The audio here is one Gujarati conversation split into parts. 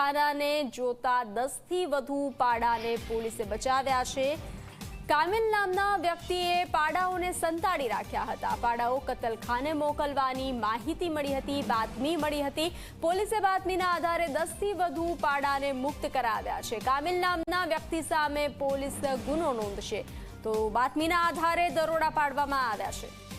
કતલખાનાને જોતા દસથી વધુ પાડાને પોલીસે બચાવ્યા છે. કામિલ નામના વ્યક્તિએ પાડાઓને સંતાડી રાખ્યા હતા. પાડાઓ કતલખાને મોકલવાની માહિતી મળી હતી, બાતમી મળી હતી. પોલીસે બાતમીના આધારે દસથી વધુ પાડાને મુક્ત કરાવ્યા છે. કામિલ નામના વ્યક્તિ સામે પોલીસ ગુનો નોંધશે. તો બાતમીના આધારે દરોડા પાડવામાં આવ્યા છે.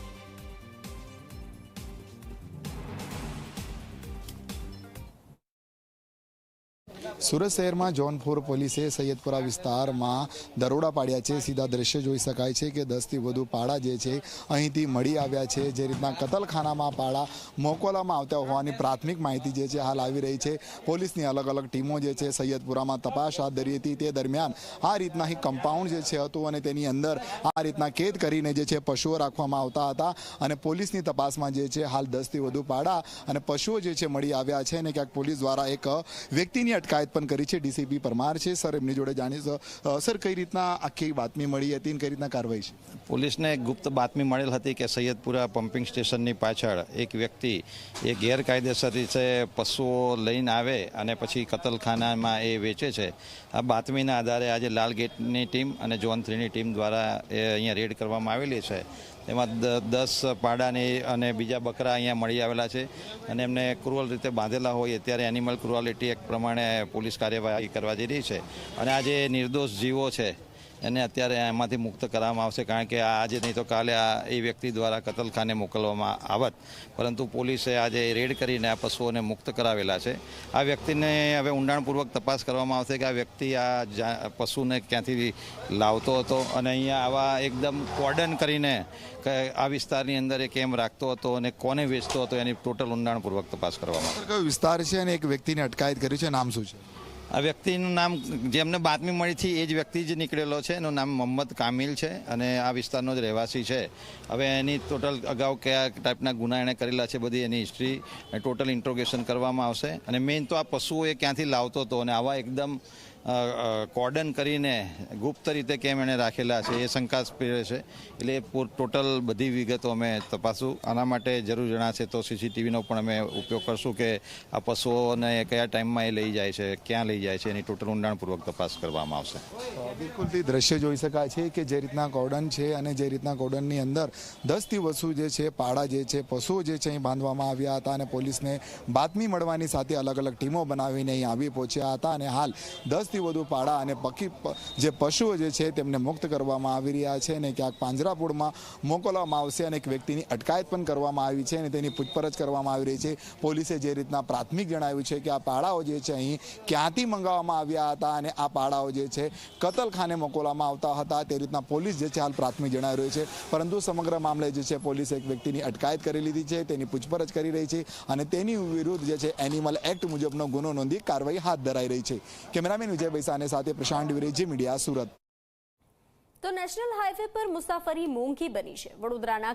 સુરત શહેરમાં જોનપુર પોલીસે સૈયદપુરા વિસ્તારમાં દરોડા પાડ્યા છે. સીધા દ્રશ્ય જોઈ શકાય છે કે દસથી વધુ પાડા જે છે અહીંથી મળી આવ્યા છે. જે રીતના કતલખાનામાં પાડા મોકલવામાં આવતા હોવાની પ્રાથમિક માહિતી જે છે હાલ આવી રહી છે. પોલીસની અલગ અલગ ટીમો જે છે સૈયદપુરામાં તપાસ હાથ ધરી હતી. તે દરમિયાન આ રીતના અહીં કમ્પાઉન્ડ જે છે હતું અને તેની અંદર આ રીતના કેદ કરીને જે છે પશુઓ રાખવામાં આવતા હતા અને પોલીસની તપાસમાં જે છે હાલ દસથી વધુ પાડા અને પશુઓ જે છે મળી આવ્યા છે અને ક્યાંક પોલીસ દ્વારા એક વ્યક્તિની અટકાયત પણ કરી છે ડીસીપી પરમાર છે. સર, એમની જોડે જાણી સર, કઈ રીતના આખી બાતમી મળી હતી અને કઈ રીતના કાર્યવાહી છે? પોલીસને ગુપ્ત બાતમી મળેલ હતી કે સૈયદપુરા પમ્પિંગ સ્ટેશનની પાછળ એક વ્યક્તિ એ ગેરકાયદેસર રીતે પશુઓ લઈને આવે અને પછી કતલખાનામાં એ વેચે છે. આ બાતમીના આધારે આજે લાલ ગેટની ટીમ અને જોન થ્રીની ટીમ દ્વારા એ અહીંયા રેડ કરવામાં આવેલી છે. એમાં દસ પાડાની અને બીજા બકરા અહીંયા મળી આવેલા છે અને એમને ક્રુઅલ રીતે બાંધેલા હોય અત્યારે એનિમલ ક્રુઅલિટી એક્ટ પ્રમાણે પોલીસ કાર્યવાહી કરવા જઈ રહી છે. અને આ જે નિર્દોષ જીવો છે એને અત્યારે એમાંથી મુક્ત કરવામાં આવશે, કારણ કે આજે નહીં તો કાલે આ એ વ્યક્તિ દ્વારા કતલખાને મોકલવામાં આવત. પરંતુ પોલીસે આજે રેડ કરીને આ પશુઓને મુક્ત કરાવેલા છે. આ વ્યક્તિને હવે ઊંડાણપૂર્વક તપાસ કરવામાં આવશે કે આ વ્યક્તિ આ પશુને ક્યાંથી લાવતો હતો અને અહીંયા આવા એકદમ કોર્ડન કરીને આ વિસ્તારની અંદર એ કેમ રાખતો હતો અને કોને વેચતો હતો એની ટોટલ ઊંડાણપૂર્વક તપાસ કરવામાં આવશે. કયો વિસ્તાર છે અને એક વ્યક્તિને અટકાયત કરી છે? નામ શું છે? આ વ્યક્તિનું નામ જેમને બાતમી મળી હતી એ જ વ્યક્તિ જ નીકળેલો છે. એનું નામ મોહમ્મદ કામિલ છે અને આ વિસ્તારનો જ રહેવાસી છે. હવે એની ટોટલ અગાઉ કયા ટાઈપના ગુના એણે કરેલા છે બધી એની હિસ્ટ્રી ટોટલ ઇન્ટ્રોગેશન કરવામાં આવશે. અને મેઇન તો આ પશુઓ એ ક્યાંથી લાવતો હતો અને આવા એકદમ કોર્ડન કરીને ગુપ્ત રીતે કેમ એણે રાખેલા છે, એ શંકાસ્પદ છે. એટલે ટોટલ બધી વિગતો અમે તપાસું. આના માટે જરૂર જણાશે તો સીસીટીવીનો પણ અમે ઉપયોગ કરશું કે આ પશુઓને કયા ટાઈમમાં એ લઈ જાય છે, ક્યાં લઈ જાય છે, એની ટોટલ ઊંડાણપૂર્વક તપાસ કરવામાં આવશે. બિલકુલ દ્રશ્ય જોઈ શકાય છે કે જે રીતના કોર્ડન છે અને જે રીતના કોર્ડનની અંદર દસથી વસુ જે છે પાડા જે છે, પશુઓ જે છે અહીં બાંધવામાં આવ્યા હતા અને પોલીસને બાતમી મળવાની સાથે અલગ અલગ ટીમો બનાવીને અહીં આવી પહોંચ્યા હતા અને હાલ દસથી વધુ પાડા અને પક્ષી જે પશુઓ જે છે તેમને મુક્ત કરવામાં આવી રહ્યા છે અને ક્યાંક પાંજરાપોળમાં મોકલવામાં આવશે અને એક વ્યક્તિની અટકાયત પણ કરવામાં આવી છે અને તેની પૂછપરછ કરવામાં આવી રહી છે. પોલીસે જે રીતના પ્રાથમિક જણાવ્યું છે કે આ પાડાઓ જે છે અહીં ક્યાંથી મંગાવવામાં આવ્યા હતા અને આ પાડાઓ જે છે કતલખાને મોકલવામાં આવતા હતા તે રીતના પોલીસ જે છે હાલ પ્રાથમિક જણાવી રહ્યું છે. પરંતુ સમગ્ર મામલે જે છે પોલીસે એક વ્યક્તિની અટકાયત કરી લીધી છે, તેની પૂછપરછ કરી રહી છે અને તેની વિરુદ્ધ જે છે એનિમલ એક્ટ મુજબનો ગુનો નોંધી કાર્યવાહી હાથ ધરાઈ રહી છે. કેમેરામેન વિજય બૈસાને સાથે પ્રશાંત દ્વિવેદી જી મીડિયા સુરત. તો નેશનલ હાઈવે પર મુસાફરી મોંઘી બની છે. વડોદરાના